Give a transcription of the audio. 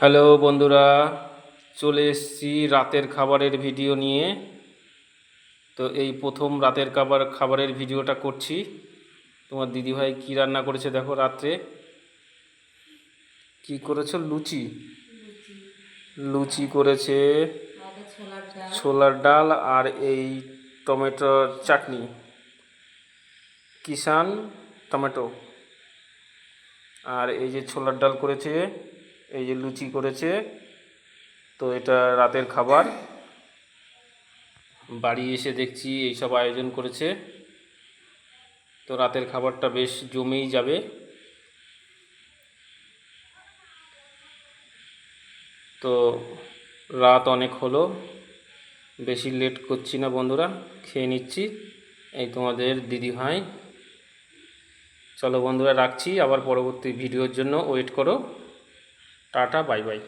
Hello বন্ধুরা, চলে এসেছি রাতের খাবারের ভিডিও নিয়ে। তো এই প্রথম রাতের খাবার, খাবারের ভিডিওটা করছি। তোমার দিদিভাই কি রান্না করেছে দেখো রাত্রে। কি করেছ? লুচি। লুচি করেছে ছোলার ডাল আর এই টমেটোর চাটনি। কিষান টমেটো। আর এই যে ছোলার ডাল করেছে এই যে লুচি করেছে, তো এটা রাতের খাবার। বাড়ি এসে দেখছি এইসব আয়োজন করেছে। তো রাতের খাবারটা বেশ জমেই যাবে। তো রাত অনেক হলো, বেশি লেট করছি না বন্ধুরা, খেয়ে নিচ্ছি। এই তোমাদের দিদি ভাই। চলো বন্ধুরা, রাখছি। আবার পরবর্তী ভিডিওর জন্য ওয়েট করো। Tata bye bye.